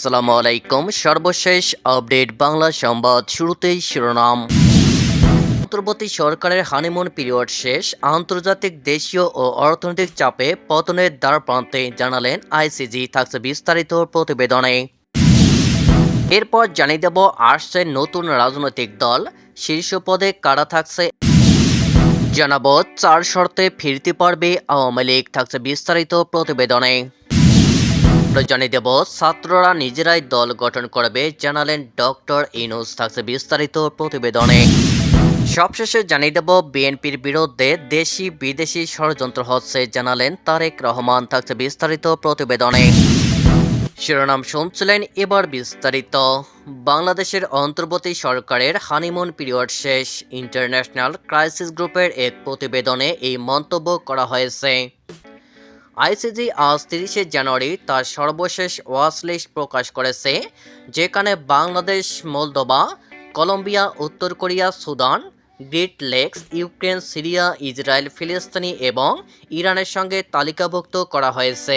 আসসালামু আলাইকুম। সর্বশেষ আপডেট বাংলা সংবাদ শুরুতেই শিরোনাম। অন্তর্বর্তী সরকারের হানিমুন পিরিয়ড শেষ। আন্তর্জাতিক দেশীয় ও অর্থনৈতিক চাপে পতনের দ্বার প্রান্তে জানালেন আইসিজি। থাকছে বিস্তারিত প্রতিবেদনে। এরপর জানিয়ে দেব, আসছে নতুন রাজনৈতিক দল। শীর্ষ পদে কারা থাকছে? জানাব, চার শর্তে ফিরতে পারবে আওয়ামী লীগ। থাকছে বিস্তারিত প্রতিবেদনে। আমরা জানিয়ে দেব, ছাত্ররা নিজেরাই দল গঠন করবে, জানালেন ডক্টর ইনুস থাকছে বিস্তারিত প্রতিবেদনে। সবশেষে জানিয়ে দেব, বিএনপির বিরুদ্ধে দেশি বিদেশি ষড়যন্ত্র হচ্ছে, জানালেন তারেক রহমান, থাকছে বিস্তারিত প্রতিবেদনে। শিরোনাম শুনছিলেন, এবার বিস্তারিত। বাংলাদেশের অন্তর্বর্তী সরকারের হানিমুন পিরিয়ড শেষ, ইন্টারন্যাশনাল ক্রাইসিস গ্রুপের এক প্রতিবেদনে এই মন্তব্য করা হয়েছে। আইসিজি আজ তিরিশে জানুয়ারি তার সর্বশেষ ওয়াচ লিস্ট প্রকাশ করেছে, যেখানে বাংলাদেশ মোলদোবা কলম্বিয়া, উত্তর Korea, Sudan, great lakes, Ukraine, Syria, Israel, ফিলিস্তিনি এবং ইরানের সঙ্গে তালিকাভুক্ত করা হয়েছে।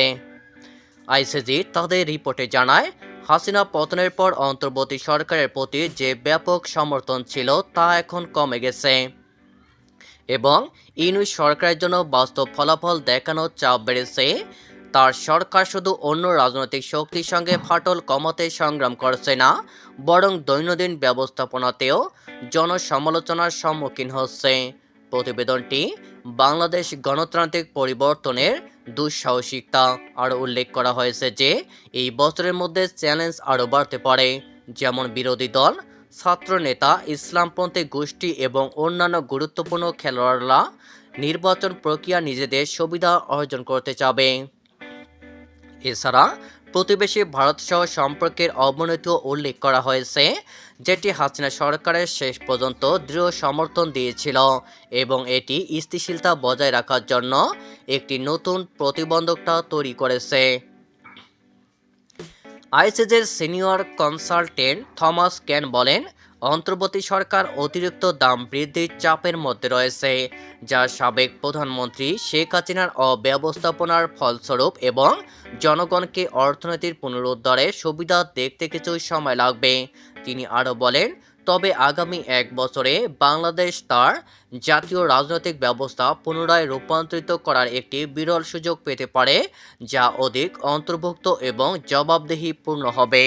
আইসিজি তাদের রিপোর্টে জানায়, হাসিনা পতনের পর অন্তর্বর্তী সরকারের প্রতি যে ব্যাপক সমর্থন ছিল তা এখন কমে গেছে। এবং ইনুই সরকারের জন্য বাস্তব ফলাফল দেখানোর চাপ বেড়েছে। তার সরকার শুধু অন্য রাজনৈতিক শক্তির সঙ্গে ফাটল কমাতে সংগ্রাম করছে না, বরং দৈনন্দিন ব্যবস্থাপনাতেও জনসমালোচনার সম্মুখীন হচ্ছে। প্রতিবেদনটি বাংলাদেশ গণতান্ত্রিক পরিবর্তনের দুঃসাহসিকতা আরও উল্লেখ করা হয়েছে যে, এই বছরের মধ্যে চ্যালেঞ্জ আরও বাড়তে পারে। যেমন বিরোধী দল ছাত্রনেতা, ইসলামপন্থী গোষ্ঠী এবং অন্যান্য গুরুত্বপূর্ণ খেলোয়াড়রা নির্বাচন প্রক্রিয়া নিজেদের সুবিধা অর্জন করতে চাবে। এছাড়া প্রতিবেশী ভারতসহ সম্পর্কের অবনতিও উল্লেখ করা হয়েছে, যেটি হাসিনা সরকারের শেষ পর্যন্ত দৃঢ় সমর্থন দিয়েছিল এবং এটি স্থিতিশীলতা বজায় রাখার জন্য একটি নতুন প্রতিবন্ধকতা তৈরি করেছে। আইসিজের সিনিয়র কনসালটেন্ট থমাস ক্যান বলেন, অন্তর্বর্তী সরকার অতিরিক্ত দাম বৃদ্ধির চাপের মধ্যে রয়েছে, যা সাবেক প্রধানমন্ত্রী শেখ হাসিনার অব্যবস্থাপনার ফলস্বরূপ এবং জনগণকে অর্থনীতির পুনরুদ্ধারে সুবিধা দেখতে কিছু সময় লাগবে। তিনি আরও বলেন তবে আগামী এক বছরে বাংলাদেশ তার জাতীয় রাজনৈতিক ব্যবস্থা পুনরায় রূপান্তরিত করার একটি বিরল সুযোগ পেতে পারে, যা অধিক অন্তর্ভুক্ত এবং জবাবদিহিপূর্ণ হবে।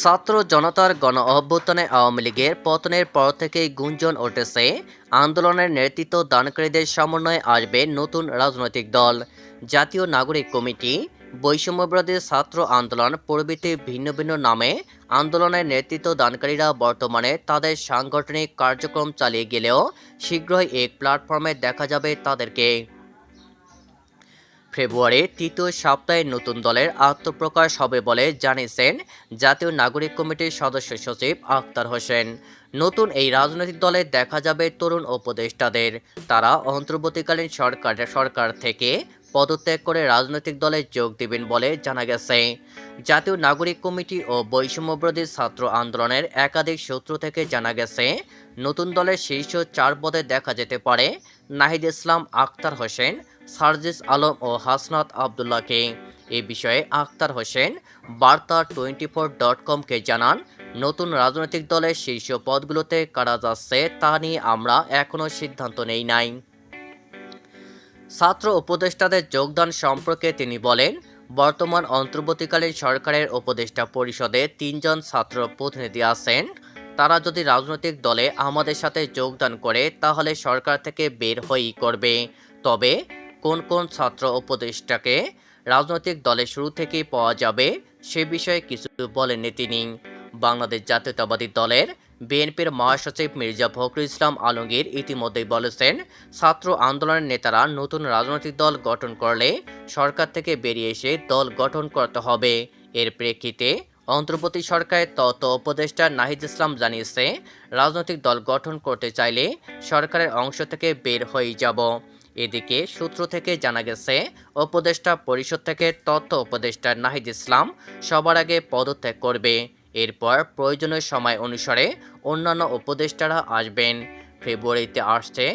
ছাত্র জনতার গণ অভ্যুত্থানে আওয়ামী লীগের পতনের পর থেকেই গুঞ্জন উঠেছে, আন্দোলনের নেতৃত্ব দানকারীদের সমন্বয়ে আসবে নতুন রাজনৈতিক দল। জাতীয় নাগরিক কমিটি বৈষম্যবিরোধী ছাত্র আন্দোলন প্রভৃতি ভিন্ন ভিন্ন নামে আন্দোলনের নেতৃত্ব দানকারীরা বর্তমানে তাদের সাংগঠনিক কার্যক্রম চালিয়ে গেলেও শীঘ্রই এক প্ল্যাটফর্মে দেখা যাবে তাদেরকে। ফেব্রুয়ারির তৃতীয় সপ্তাহে নতুন দলের আত্মপ্রকাশ হবে বলে জানিয়েছেন জাতীয় নাগরিক কমিটির সদস্য সচিব আখতার হোসেন। নতুন এই রাজনৈতিক দলে দেখা যাবে তরুণ উপদেষ্টাদের। তারা অন্তর্বর্তীকালীন সরকার সরকার থেকে পদত্যাগ করে রাজনৈতিক দলে যোগ দেবেন বলে জানা গেছে। জাতীয় নাগরিক কমিটি ও বৈষম্যবিরোধী ছাত্র আন্দোলনের একাধিক সূত্র থেকে জানা গেছে, নতুন দলের শীর্ষ চার পদে দেখা যেতে পারে নাহিদ ইসলাম আক্তার হোসেন, সার্জিস আলম ও হাসনাত আবদুল্লাহকে। এ বিষয়ে আক্তার হোসেন, বার্তা টোয়েন্টি ফোর ডট কমকে জানান, নতুন রাজনৈতিক দলের শীর্ষ পদগুলোতে কারা যাচ্ছে তা নিয়ে আমরা এখনও সিদ্ধান্ত নেই নাই। ছাত্র উপদেষ্টাদের যোগদান সম্পর্কে তিনি বলেন, বর্তমান অন্তর্বর্তীকালীন সরকারের উপদেষ্টা পরিষদে তিনজন ছাত্র প্রতিনিধি আছেন। তারা যদি রাজনৈতিক দলে আমাদের সাথে যোগদান করে, তাহলে সরকার থেকে বের হয়েই করবে। তবে, কোন কোন ছাত্র উপদেষ্টাকে রাজনৈতিক দলে শুরু থেকেই পাওয়া যাবে, সে বিষয়ে কিছু বলেননি তিনি। বাংলাদেশ জাতীয়তাবাদী দলের বিএনপির মহাসচিব মির্জা ফখরুল ইসলাম আলমগীর ইতিমধ্যেই বলেছেন, ছাত্র আন্দোলনের নেতারা নতুন রাজনৈতিক দল গঠন করলে সরকার থেকে বেরিয়ে এসে দল গঠন করতে হবে। এর প্রেক্ষিতে অন্তর্বর্তী সরকারের তত উপদেষ্টা নাহিদ ইসলাম জানিয়েছে, রাজনৈতিক দল গঠন করতে চাইলে সরকারের অংশ থেকে বের হয়ে যাব। এদিকে সূত্র থেকে জানা গেছে, উপদেষ্টা পরিষদ থেকে তথ্য উপদেষ্টা নাহিদ ইসলাম সবার আগে পদত্যাগ করবে। এরপর প্রয়োজনীয় সময় অনুসারে অন্যান্য উপদেষ্টারা আসবেন। ফেব্রুয়ারিতে আসছে,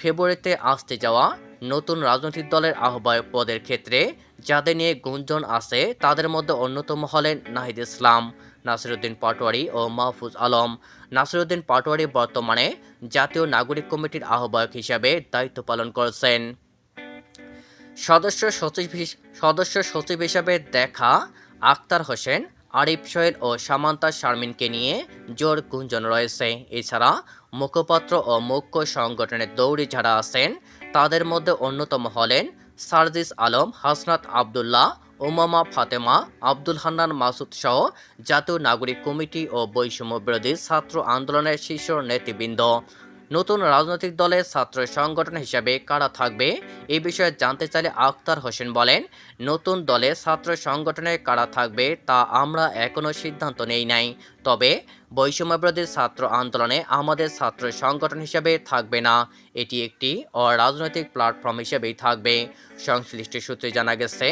ফেব্রুয়ারিতে আসতে যাওয়া নতুন রাজনৈতিক দলের আহ্বায়ক পদের ক্ষেত্রে যাদের নিয়ে গুঞ্জন আছে, তাদের মধ্যে অন্যতম হলেন নাহিদ ইসলাম, নাসিরুদ্দিন পাটোয়ারি ও মাহফুজ আলম। নাসিরুদ্দিন পাটোয়ারি বর্তমানে জাতীয় নাগরিক কমিটির আহ্বায়ক হিসাবে দায়িত্ব পালন করছেন। সদস্য সচিব সদস্য সচিব হিসাবে দেখা আক্তার হোসেন আরিফ সোহেল ও সামান্তা শারমিনকে নিয়ে জোর গুঞ্জন রয়েছে। এছাড়া মুখপাত্র ও মুখ্য সংগঠনের দৌড়ি যারা আছেন, তাদের মধ্যে অন্যতম হলেন সার্জিস আলম, হাসনাত আবদুল্লাহ ওমামা ফাতেমা, আব্দুল হান্নান মাসুদ সহ জাতীয় নাগরিক কমিটি ও বৈষম্য বিরোধী ছাত্র আন্দোলনের শীর্ষ নেতৃবৃন্দ। নতুন রাজনৈতিক দলের ছাত্র সংগঠন হিসাবে কারা থাকবে? এ বিষয়ে জানতে চাইলে আখতার হোসেন বলেন, নতুন দলে ছাত্র সংগঠনে কারা থাকবে তা আমরা এখনও সিদ্ধান্ত নেই নাই। তবে বৈষম্যবিরোধী ছাত্র আন্দোলনে আমাদের ছাত্র সংগঠন হিসেবে থাকবে না। এটি একটি অরাজনৈতিক প্ল্যাটফর্ম হিসেবেই থাকবে। সংশ্লিষ্ট সূত্রে জানা গেছে,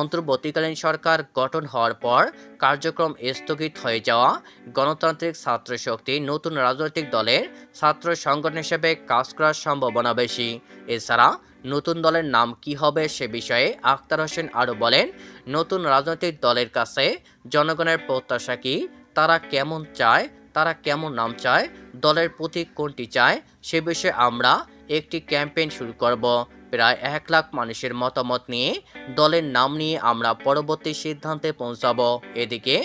অন্তর্বর্তীকালীন সরকার গঠন হওয়ার পর কার্যক্রম স্থগিত হয়ে যাওয়া গণতান্ত্রিক ছাত্র শক্তি নতুন রাজনৈতিক দলের ছাত্র সংগঠন হিসেবে কাজ করার সম্ভাবনা বেশি। এছাড়া নতুন দলের নাম কি হবে সে বিষয়ে আখতার হোসেন আরও বলেন, নতুন রাজনৈতিক দলের কাছে জনগণের প্রত্যাশা কি তারা কেমন চায়, তারা কেমন নাম চায়, দলের প্রতীক কোনটি চায়, সে বিষয়ে আমরা একটি ক্যাম্পেইন শুরু করব। প্রায় এক লাখ মানুষের মতামত নিয়ে দলের নাম নিয়ে আমরা পরবর্তী সিদ্ধান্তে পৌঁছাবো। এদিকে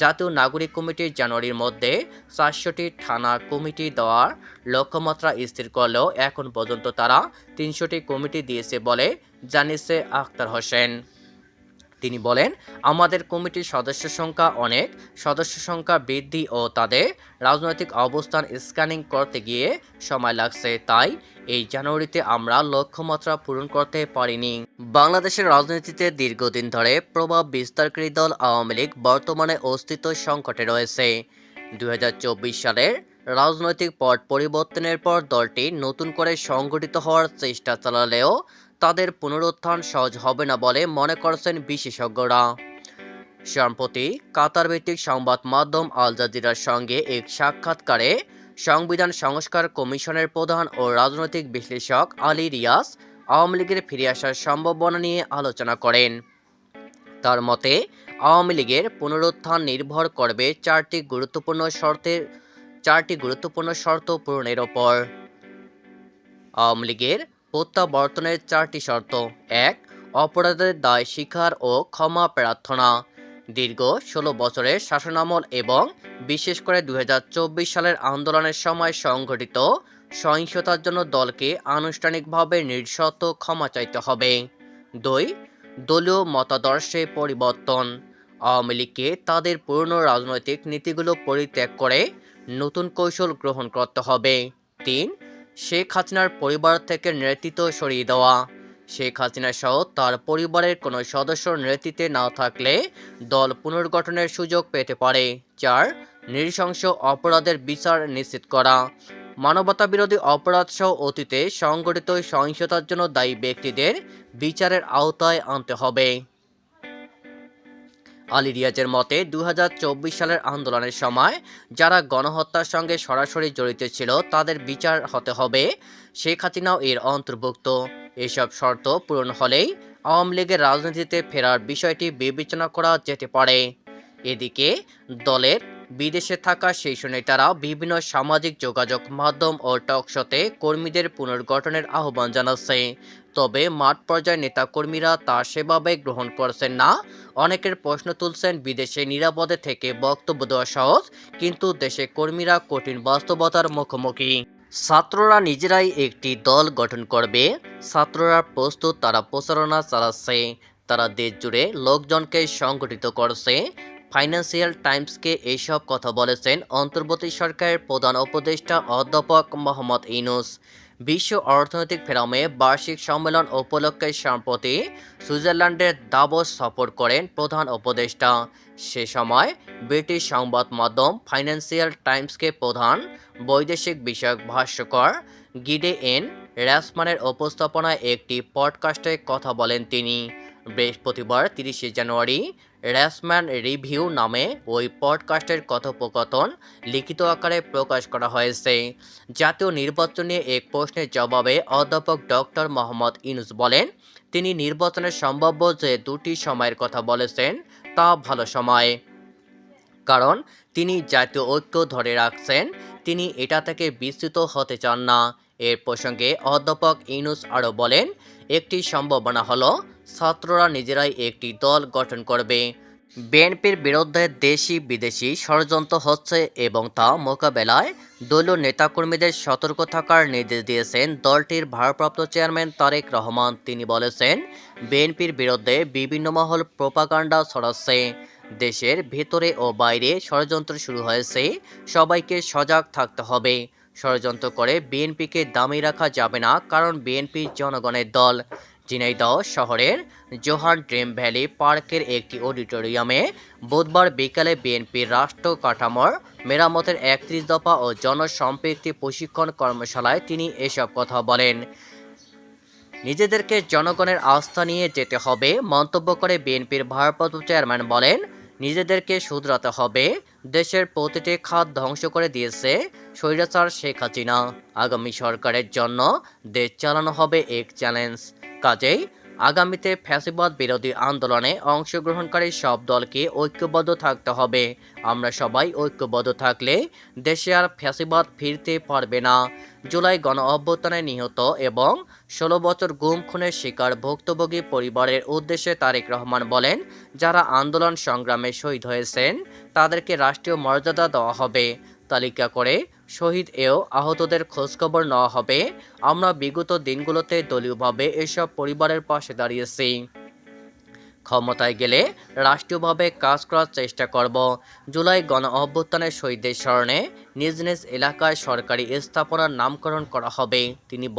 জাতীয় নাগরিক কমিটির জানুয়ারির মধ্যে চারশোটি থানা কমিটি দেওয়ার লক্ষ্যমাত্রা স্থির করলেও এখন পর্যন্ত তারা তিনশোটি কমিটি দিয়েছে বলে জানিয়েছে আখতার হোসেন। তিনি বলেন, আমাদের কমিটির সদস্য সংখ্যা অনেক, সদস্য সংখ্যা বৃদ্ধি ও তাদের রাজনৈতিক অবস্থান স্ক্যানিং করতে গিয়ে সময় লাগছে, তাই এই জানুয়ারিতে আমরা লক্ষ্যমাত্রা পূরণ করতে পারিনি। বাংলাদেশের রাজনীতিতে দীর্ঘদিন ধরে প্রভাব বিস্তারকারী দল আওয়ামী লীগ বর্তমানে অস্তিত্ব সংকটে রয়েছে। দুই হাজার চব্বিশ সালের রাজনৈতিক পট পরিবর্তনের পর দলটি নতুন করে সংগঠিত হওয়ার চেষ্টা চালালেও তাদের পুনরুত্থান সহজ হবে না বলে মনে করছেন বিশেষজ্ঞরা। সম্প্রতি কাতার ভিত্তিক সংবাদ মাধ্যম আল জাজিরার সঙ্গে এক সাক্ষাৎকারে সংবিধান সংস্কার কমিশনের প্রধান ও রাজনৈতিক বিশ্লেষক আলী রিয়াস আওয়ামী লীগের ফিরে আসার সম্ভাবনা নিয়ে আলোচনা করেন। তার মতে, আওয়ামী লীগের পুনরুত্থান নির্ভর করবে চারটি গুরুত্বপূর্ণ শর্তের চারটি গুরুত্বপূর্ণ শর্ত পূরণের ওপর। আওয়ামী লীগের প্রত্যাবর্তনের চারটি শর্ত। এক, অপরাধের দায় স্বীকার ও ক্ষমা প্রার্থনা। দীর্ঘ ষোলো বছরের শাসনামল এবং বিশেষ করে দু হাজার চব্বিশ সালের আন্দোলনের সময় সংঘটিত সহিংসতার জন্য দলকে আনুষ্ঠানিকভাবে নিঃশর্ত ক্ষমা চাইতে হবে। দুই, দলীয় মতাদর্শে পরিবর্তন। আওয়ামী লীগকে তাদের পুরনো রাজনৈতিক নীতিগুলো পরিত্যাগ করে নতুন কৌশল গ্রহণ করতে হবে। তিন শেখ হাসিনার পরিবার থেকে নেতৃত্ব সরিয়ে দেওয়া। শেখ হাসিনা সহ তার পরিবারের কোনো সদস্য নেতৃত্বে না থাকলে দল পুনর্গঠনের সুযোগ পেতে পারে। চার, নৃশংস অপরাধের বিচার নিশ্চিত করা। মানবতা বিরোধী অপরাধ সহ অতীতে সংগঠিত সহিংসতার জন্য দায়ী ব্যক্তিদের বিচারের আওতায় আনতে হবে। আলী রিয়াজের মতে দু হাজার চব্বিশ সালের আন্দোলনের সময় যারা গণহত্যার সঙ্গে সরাসরি জড়িত ছিল, তাদের বিচার হতে হবে। শেখ হাসিনাও এর অন্তর্ভুক্ত। এসব শর্ত পূরণ হলেই আওয়ামী লীগের রাজনীতিতে ফেরার বিষয়টি বিবেচনা করা যেতে পারে। এদিকে দলের বিদেশে থাকা শীর্ষ নেতারা বিভিন্ন সামাজিক যোগাযোগ মাধ্যম ও টকশোতে কর্মীদের পুনর্গঠনের আহ্বান জানাচ্ছে। তবে মাঠ পর্যায়ে নেতাকর্মীরা তা সেভাবে গ্রহণ করছেন না। অনেকের প্রশ্ন তুলছেন বিদেশে নিরাপদে থেকে বক্তব্য দেওয়া সহজ, কিন্তু দেশে কর্মীরা কঠিন বাস্তবতার মুখোমুখি। ছাত্ররা নিজেরাই একটি দল গঠন করবে। ছাত্ররা প্রস্তুত, তারা প্রচারণা চালাচ্ছে। তারা দেশ জুড়ে লোকজনকে সংগঠিত করছে। ফাইন্যান্সিয়াল টাইমসকে এইসব কথা বলেছেন অন্তর্বর্তী সরকারের প্রধান উপদেষ্টা অধ্যাপক মোহাম্মদ ইনুস বিশ্ব অর্থনৈতিক ফেরামে বার্ষিক সম্মেলন উপলক্ষে সম্প্রতি সুইজারল্যান্ডের দাবস সফর করেন প্রধান উপদেষ্টা। সে সময় ব্রিটিশ সংবাদ মাধ্যম ফাইন্যান্সিয়াল টাইমসকে প্রধান বৈদেশিক বিষয়ক ভাষ্যকর গিডে এন র্যাসমানের উপস্থাপনায় একটি পডকাস্টে কথা বলেন তিনি। বৃহস্পতিবার তিরিশে জানুয়ারি র্যাসম্যান রিভিউ নামে ওই পডকাস্টের কথোপকথন লিখিত আকারে প্রকাশ করা হয়েছে। জাতীয় নির্বাচনে এক প্রশ্নের জবাবে অধ্যাপক ডক্টর মোহাম্মদ ইনুস বলেন, তিনি নির্বাচনের সম্ভাব্য যে দুটি সময়ের কথা বলেছেন, তা ভালো সময়। কারণ, তিনি জাতীয় ঐক্য ধরে রাখছেন, তিনি এটা থেকে বিস্তৃত হতে চান না। এর প্রসঙ্গে অধ্যাপক ইনুস আরও বলেন, একটি সম্ভাবনা হল ছাত্ররা নিজেরাই একটি দল গঠন করবে। বিএনপির বিরুদ্ধে দেশি বিদেশি ষড়যন্ত্র হচ্ছে এবং তা মোকাবেলায় দলীয় নেতাকর্মীদের সতর্ক থাকার নির্দেশ দিয়েছেন দলটির ভারপ্রাপ্ত চেয়ারম্যান তারেক রহমান। তিনি বলেছেন, বিএনপির বিরুদ্ধে বিভিন্ন মহল প্রোপাগান্ডা ছড়াচ্ছে। দেশের ভেতরে ও বাইরে ষড়যন্ত্র শুরু হয়েছে। সবাইকে সজাগ থাকতে হবে। ষড়যন্ত্র করে বিএনপিকে দামি রাখা যাবে না কারণ বিএনপি জনগণের দল। ঝিনাইদহ শহরের জোহান ড্রিম ভ্যালি পার্কের একটি অডিটোরিয়ামে বুধবার বিকালে বিএনপির রাষ্ট্র কাঠামোর মেরামতের একত্রিশ দফা ও জনসম্পৃক্তি প্রশিক্ষণ কর্মশালায় তিনি এসব কথা বলেন। নিজেদেরকে জনগণের আস্থা নিয়ে যেতে হবে, মন্তব্য করে বিএনপির ভারপ্রাপ্ত চেয়ারম্যান বলেন, নিজেদেরকে শুধরাতে হবে দেশের প্রতিটি খাত ধ্বংস করে দিয়েছে স্বৈরাচার শেখ হাসিনা। আগামী সরকারের জন্য দেশ চালানো হবে এক চ্যালেঞ্জ কাজেই আগামীতে ফ্যাসিবাদ বিরোধী আন্দোলনে অংশগ্রহণকারী সব দলকে ঐক্যবদ্ধ থাকতে হবে। আমরা সবাই ঐক্যবদ্ধ থাকলে দেশে আর ফ্যাসিবাদ ফিরতে পারবে না। জুলাই গণ অভ্যুত্থানে নিহত এবং ষোলো বছর গুম খুনের শিকার ভুক্তভোগী পরিবারের উদ্দেশ্যে তারেক রহমান বলেন, যারা আন্দোলন সংগ্রামে শহীদ হয়েছেন, তাদেরকে রাষ্ট্রীয় মর্যাদা দেওয়া হবে। তালিকা করে শহীদ এও আহতদের খোঁজখবর নেওয়া হবে। আমরা বিগত দিনগুলোতে দলীয়ভাবে এসব পরিবারের পাশে দাঁড়িয়েছি। ক্ষমতায় গেলে রাষ্ট্রীয়ভাবে কাজ করার চেষ্টা করব। জুলাই গণ অভ্যুত্থানের শহীদদের স্মরণে নিজ নিজ এলাকায় সরকারি স্থাপনার নামকরণ করা হবে। তিনি